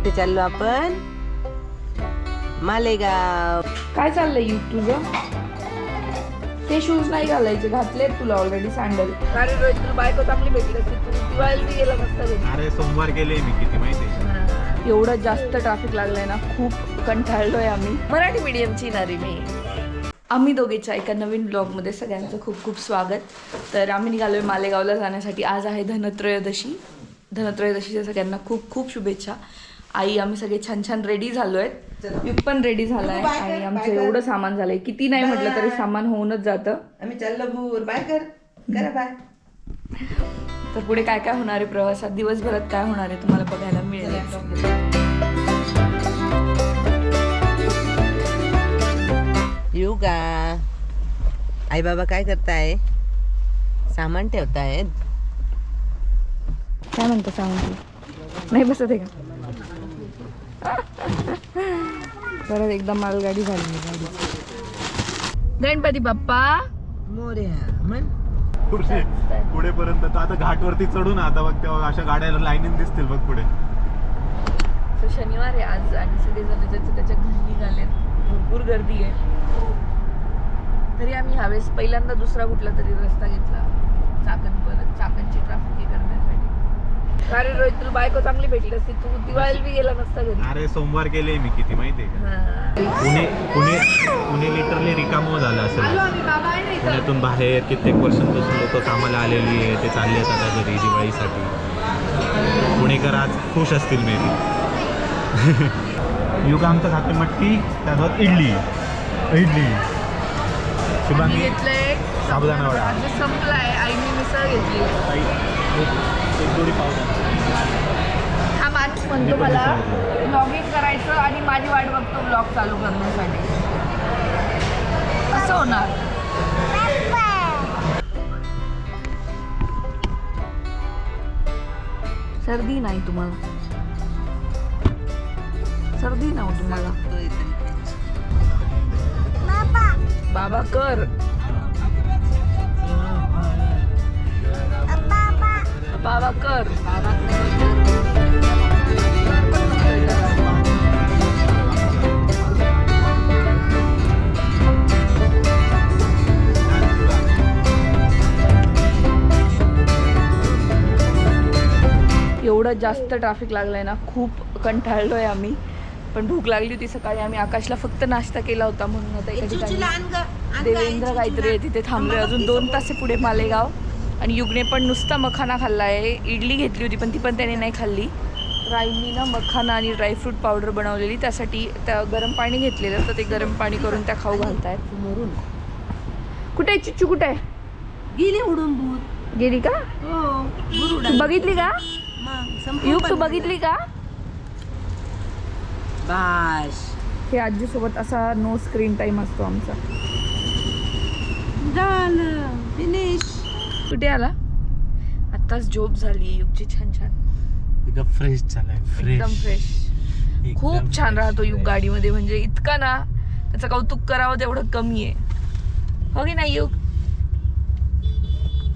कुठे चाललो आपण? मालेगाव. काय चाललंय युग तुझं? ते शूज नाही घालायचे घातलेत तुला ऑलरेडी सँडल अरे रोहित तुला बायको चांगली भेटली असती तू दिवाळीला बी गेला नसता घरी. अरे सोमवार गेले मी किती माहिती एवढं जास्त ट्रॅफिक लागलंय ना खूप कंटाळलोय आम्ही. मराठी मीडियमची ना रे मी. आम्ही दोघेच्या एका नवीन ब्लॉगमध्ये सगळ्यांचं खूप खूप स्वागत. तर आम्ही निघालोय मालेगावला जाण्यासाठी. आज आहे धनत्रयोदशी. धनत्रयोदशीच्या सगळ्यांना खूप खूप शुभेच्छा. आई आम्ही सगळे छान छान रेडी झालोय. युग पण रेडी झालाय. आणि आमचं एवढं सामान झालंय. किती नाही म्हटलं तरी सामान होऊनच जातं. आम्ही चाललो भूर. बाय कर. करा बाय. तर पुढे काय काय होणार आहे प्रवासात? दिवसभरात काय होणार आहे तुम्हाला बघायला मिळेल? येऊ का आई बाबा काय करताय? सामान ठेवतायत? काय म्हणतो तू नाही बसत आहे का? परत एकदा मालगाडी झाली गाडी गणपती बाप्पा. पुढे पुढे पर्यंत तर आता घाटवरती चढून आता बघ तेव्हा अशा गाड्या लाईनीन दिसतील बघ पुढे. So, शनिवार आहे आज आणि सगळेजण ज्याच्या त्याच्या घरी निघालेत भरपूर गर्दी आहे. तरी आम्ही ह्यावेळेस पहिल्यांदा दुसरा कुठला तरी रस्ता घेतला. चाकण परत चाकणची ट्रॅफिक हे करण्यासाठी. अरे रोहित तुला बायको चांगली भेटली असती तू दिवाळीला बी गेला नसता घरी. अरे सोमवार गेले मी किती माहिती का? हा. पुणे पुणे पुणे लिटरली रिकामं झालं असेल पुण्यातून बाहेर कित्येक वर्षांपासून लोक कामाला आलेली आहे ते चालले आहेत आता घरी दिवाळीसाठी. पुणेकर आज खुश असतील मे बी युग आमचं खाते मटकी त्यासोबत इडली. इडली. मी शुभांगी घेतलंय. साबुदाणा वडा. आता संपलाय. आईने मिसळ घेतली. पण मला. ब्लॉगिंग करायचं आणि माझी वाट बघतो ब्लॉग चालू करण्यासाठी. असं होणार. सर्दी नाही तुम्हाला. सर्दी नाही हो तुम्हाला. बाबा कर. बाबा कर. एवढं जास्त ट्रॅफिक लागलंय ना खूप कंटाळलोय आम्ही. पण भूक लागली होती सकाळी आम्ही आकाशला फक्त नाश्ता केला होता म्हणून आता एका ठिकाणी देवेंद्र काहीतरी आहे तिथे थांबले अजून दोन तास आहे पुढे मालेगाव. आणि युगने पण नुसता मखाना खाल्ला आहे इडली घेतली होती पण ती पण त्याने नाही खाल्ली. राईंनी ना मखाना आणि ड्रायफ्रूट पावडर बनवलेली. त्यासाठी त्या गरम पाणी घेतलेलं तर ते गरम पाणी करून त्या खाऊ घालतायत. समोरून कुठे आहे? चिच्चू कुठे आहे? गेली उडून भूत. गेली का? हो बघितली का? युग तू बघितली का? बाश हे आजीसोबत असा नो स्क्रीन टाइम असतो आमचा. झालं. फिनिश कुठे आला? आत्ताच झोप झाली युगची छान छान. एकदम फ्रेश झालाय एकदम फ्रेश खूप छान राहतो युग गाडीमध्ये म्हणजे इतका ना त्याचं कौतुक करावं तेवढं कमी आहे. हो की नाही युग?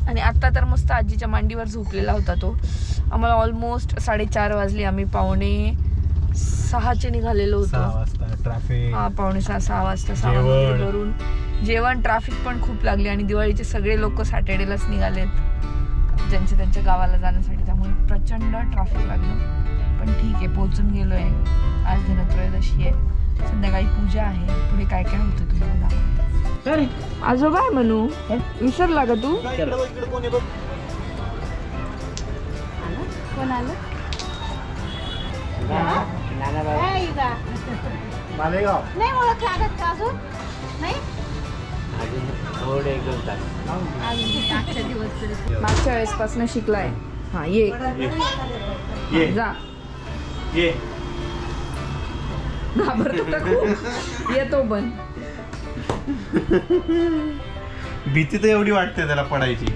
आणि आता तर मस्त आजीच्या मांडीवर झोपलेला होता तो. आम्हाला ऑलमोस्ट साडेचार वाजले आम्ही पावणे सहाचे निघालेलो होतो. हा पावणे सहा सहा वाजता सहा भरून जेवण. ट्रॅफिक पण खूप लागली आणि दिवाळीचे सगळे लोक सॅटर्डेलाच निघालेत. ज्यांच्या त्यांच्या गावाला जाण्यासाठी त्यामुळे प्रचंड ट्रॅफिक लागलं. पण ठीक आहे पोहोचून गेलोय. आज धनत्रयोदशी आहे. संध्याकाळी पूजा आहे. पुढे काय काय होतं तुम्हाला दाखवते. आजोबा आहे म्हणू विसरला का तू? कोण आलं? मालेगाव. नाही ओळख लागत का अजून? नाही? थोडे एकदम आजच्या दिवस तरी मागच्या वेळेसपासून शिकलाय. हा ये. ये. जा. ये. घाबरतो तर खूप. येतो पण. भीती तर एवढी वाटते त्याला पडायची.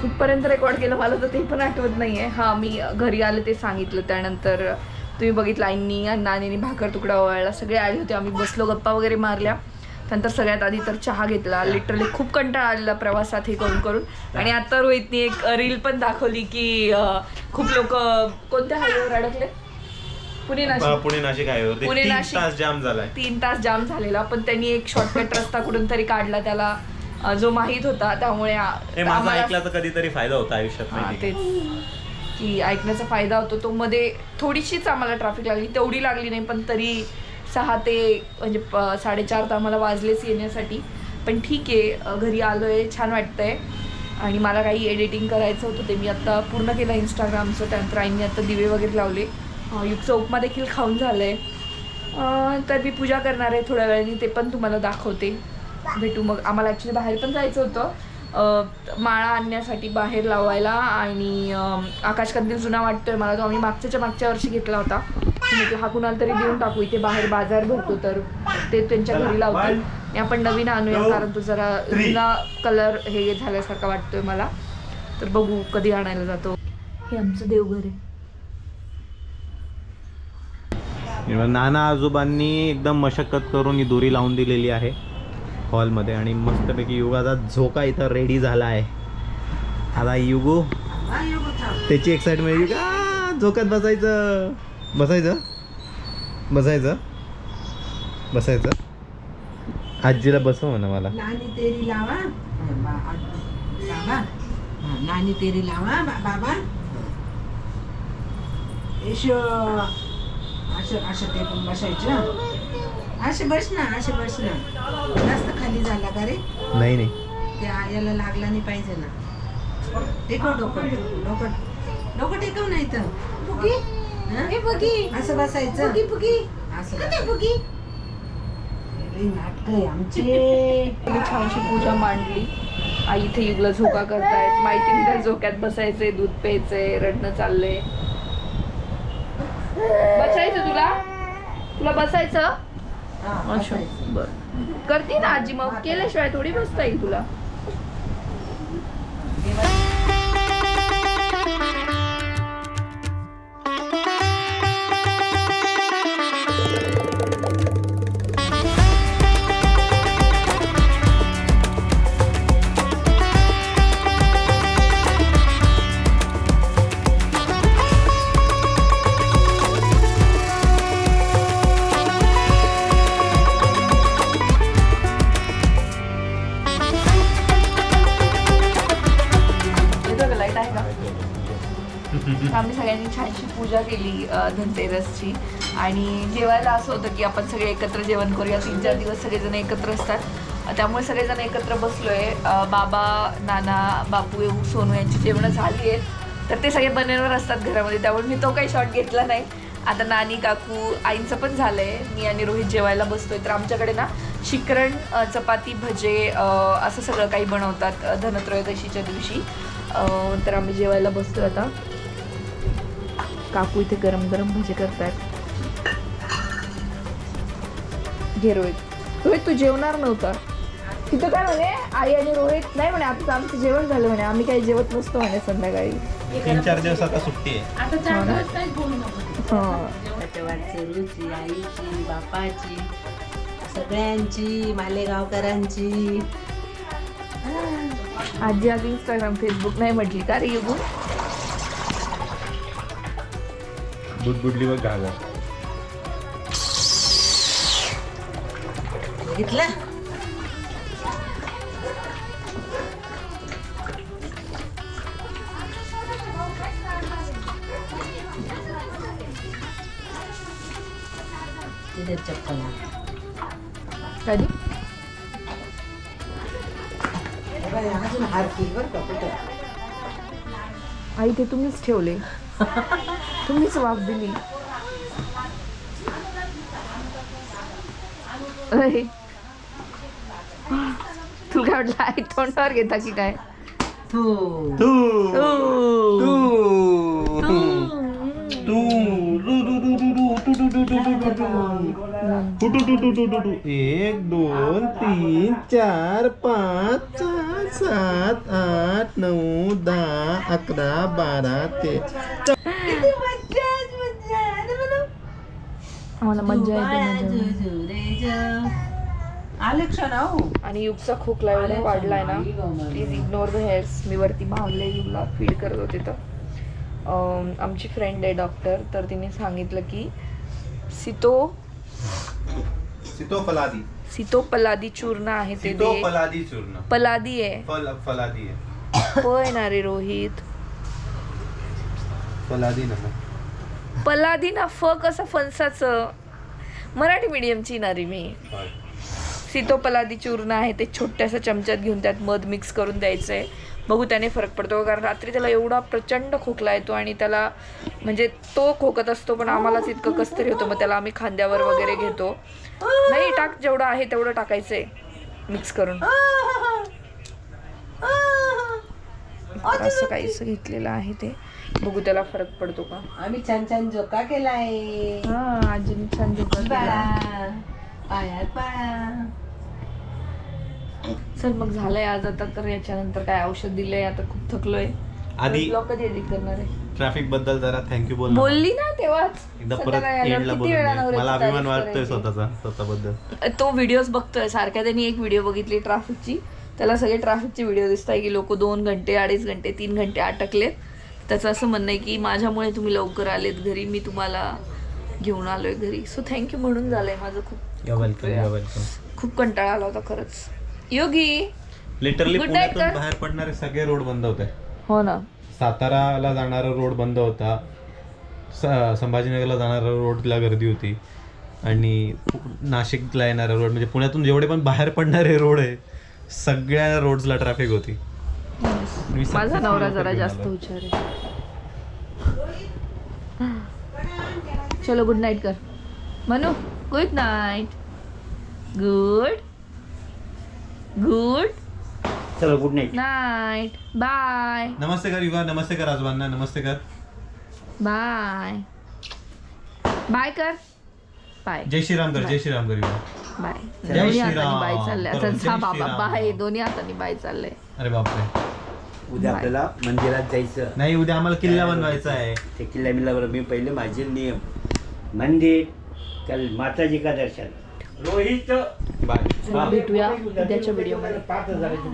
कुठपर्यंत रेकॉर्ड केलं मला तर ते पण आठवत नाहीये. हा मी घरी आले ते सांगितलं. त्यानंतर तुम्ही बघितलं आईंनी नानीनी भाकर तुकडा ओवाळला. सगळे आले होते. आम्ही बसलो गप्पा वगैरे मारल्या. नंतर सगळ्यात आधी तर चहा घेतला. लिटरली खूप कंटाळा आलेला प्रवासात हे करून करून. आणि आता रोहितनी एक रील पण दाखवली की खूप लोक कोणत्या हायवेवर अडकले पुणे नाशिक. पुणे नाशिक आहे पुणे तीन नाशिक. तास जाम झालाय. तीन तास जाम झालेला पण त्यांनी एक शॉर्टकट रस्ता कुठून तरी काढला त्याला अं, जो माहीत होता. त्यामुळे आ- हे माझा आम्हाला- ऐकला तर कधीतरी फायदा होता आयुष्यात हा, माहिती तेच. की ऐकण्याचा फायदा होतो. तो मध्ये थोडीशीच आम्हाला ट्रॅफिक लागली. तेवढी लागली नाही पण तरी सहा ते म्हणजे प- साडेचार तर आम्हाला वाजलेच येण्यासाठी. पण ठीक आहे अ, घरी आलो आहे छान वाटतंय. आणि मला काही एडिटिंग करायचं होतं ते मी आत्ता पूर्ण केलं इंस्टाग्रामचं त्यानंतर आईने आत्ता दिवे वगैरे लावले. युगचं उपमा देखील खाऊन झालं आहे तर मी पूजा करणार आहे थोड्या वेळाने ते पण तुम्हाला दाखवते. भेटू मग. आम्हाला ॲक्च्युली बाहेर पण जायचं होतं. माळा आणण्यासाठी बाहेर लावायला आणि आकाशकंदील जुना वाटतोय मला तो आम्ही मागच्याच्या मागच्या वर्षी घेतला होता. म्हटलं हा कुणाला तरी देऊन टाकू. इथे बाहेर बाजार भरतो तर ते त्यांच्या घरी लावतील. आपण नवीन आणूया कारण तो जरा जुना कलर हे झाल्यासारखा वाटतोय मला. तर बघू कधी आणायला जातो. हे आमचं देवघर आहे. नाना आजोबांनी एकदम मशक्कत करून ही दोरी लावून दिलेली आहे हॉलमध्ये आणि मस्तपैकी युगाचा झोका इथं रेडी झाला आहे. आता युगो त्याची एक्साइटमेंट युगा का झोकात बसायचं. बसायचं? बसायचं? बसायचं? आजीला बसव म्हणा मला. नानी तेरी लावा. बाबा तेरी लावा बाबा. असं असं टेकून बसायचं असे बस ना असे बस ना. जास्त खाली झाला का रे? नाही नाही. याला लागला नाही पाहिजे ना. टेकव डोकं? डोकं डोकं टेकव नाही तर हं? असं बसायचं. असं बसायचं. लई नाटकं आहे आमचे. छानशी पूजा मांडली. आई इथे युगला झोका करतायत. माहिती नाही झोक्यात बसायचंय दूध प्यायचंय रडणं चाललंय. बसायचं तुला? तुला बसायचं. बर. करते ना आजी मग. केल्याशिवाय थोडी बसता येईल तुला. केली धनतेरसची. आणि जेवायला असं होतं की आपण सगळे एकत्र जेवण करूया. तीन चार दिवस सगळेजण एकत्र असतात. त्यामुळे सगळेजण एकत्र बसलोय. आहे बाबा नाना बापू येऊ सोनू यांची जेवणं झाली आहेत. तर ते सगळे बनेवर असतात घरामध्ये. त्यामुळे मी तो काही शॉट घेतला नाही. आता नानी काकू आईंचं पण झालंय. मी आणि रोहित जेवायला बसतोय. तर आमच्याकडे ना शिकरण चपाती भजे असं सगळं काही बनवतात धनत्रयोदशीच्या दिवशी. तर आम्ही जेवायला बसतोय आता. काकू इथे गरम गरम भजे करतायत. घे रोहित. रोहित तू जेवणार नव्हता. तिथं काय म्हणे आई आणि रोहित नाही म्हणे आता आमचं जेवण झालं म्हणे आम्ही काही जेवत नसतो म्हणे संध्याकाळी. तीन चार दिवस आता सुट्टी आहे. आता चार दिवस काहीच बोलू नको. हां. आईची बापाची सगळ्यांची मालेगावकरांची. आजी आज इंस्टाग्राम फेसबुक नाही म्हटली का रे युगू दूध बुडली बघ घाला. बघितलं? तिथे चप्पल कधी? हे अजून हात केली बरं का कुठं? आई ते तुम्हीच ठेवले. तुम्हीच वाफ दिली. तुला काय वाटलं आई तोंडावर घेता की काय तू तू ओ. तू एक दोन तीन चार पाच सहा सात आठ नऊ दहा अकरा बारा ते आम्हाला मज्जा येते मजा आले क्षण हो. आणि युगचा खोकला एवढा वाढलाय ना प्लीज इग्नोर द हेअर्स मी वरती बांधले युगला फीड करत होते तर. अं, आमची फ्रेंड आहे डॉक्टर तर तिने सांगितलं की सितो सीतोफलादी सितोपलादी चूर्ण आहे ते दे. सीतोफलादी चूर्ण. पलादी आहे. फल फलादी आहे. प येणार आहे रोहित. फलादी ना पलादी ना फ कसं फणसाचं मराठी मीडियमची नारी मी. सीतोपलादी चूर्ण आहे ते छोट्याशा चमच्यात घेऊन त्यात मध मिक्स करून द्यायचं आहे बघू त्याने फरक पडतो कारण रात्री त्याला एवढा प्रचंड खोकला येतो आणि त्याला म्हणजे तो खोकत असतो पण आम्हालाच इतकं कसतरी होतं. मग त्याला आम्ही खांद्यावर वगैरे घेतो. नाही टाक जेवढं आहे तेवढं टाकायचं आहे. मिक्स करून असं काहीच घेतलेलं आहे ते. बघू त्याला फरक पडतो का. आम्ही छान छान झोका केलाय. हा आजीने छान झोका केला. पायात चल मग झालंय आज आता तर याच्यानंतर काय औषध दिलंय आता खूप थकलोय. आधी ब्लॉग कधी एडिट करणार आहे. ट्रॅफिकबद्दल जरा थँक्यू बोल बोलली ना तेव्हाच. एकदा परत संध्याकाळी आल्यावर एंडला किती बोलून वेळा दे. नवऱ्याची मला अभिमान तारीफ वाटतोय करायची. स्वतःचा स्वतःबद्दल. तो व्हिडिओज बघतोय. सारख्या त्यांनी एक व्हिडिओ बघितली ट्रॅफिकची त्याला सगळे ट्रॅफिकचे व्हिडिओ दिसत आहे की लोक दोन घंटे अडीच घंटे तीन घंटे अटकलेत. त्याचं असं म्हणणं आहे की माझ्यामुळे तुम्ही लवकर आलेत घरी मी तुम्हाला घेऊन आलोय घरी. सो थँक्यू म्हणून झालंय माझं खूप. वेलकम वेलकम खूप कंटाळा आला होता खरंच. योगी लिटरली पुण्यातून. बाहेर पडणारे सगळे रोड बंद होते. हो ना. साताराला जाणारा रोड बंद होता. संभाजीनगरला जाणारा रोडला गर्दी होती. आणि नाशिकला येणारा रोड म्हणजे पुण्यातून जेवढे पण बाहेर पडणारे रोड आहे सगळ्या रोड्सला ट्रॅफिक होती. माझा नवरा जरा जास्त. हुशार आहे. चलो गुड नाईट कर. Manu good night good good चलो गुड नाईट नाईट बाय नमस्ते कर युगा नमस्ते कर आजोबांना नमस्ते कर. बाय बाय कर. बाय जय श्रीराम कर जय श्रीराम कर युगा बाय जय दोन्ही श्रीराम. हाताने बाय चाललंय आता जा बाबा. बाय दोन्ही हाताने बाय चाललंय अरे बापरे. उद्या. आपल्याला मंदिरात जायचं. नाही उद्या आम्हाला किल्ला बनवायचा आहे. ते किल्ला मिल्ला बरोबर मी पहिले माझे नियम. मंदिर कल माताजी का दर्शन? रोहित. बाय. भेटूया उद्याच्या व्हिडिओमध्ये. पाच हजाराची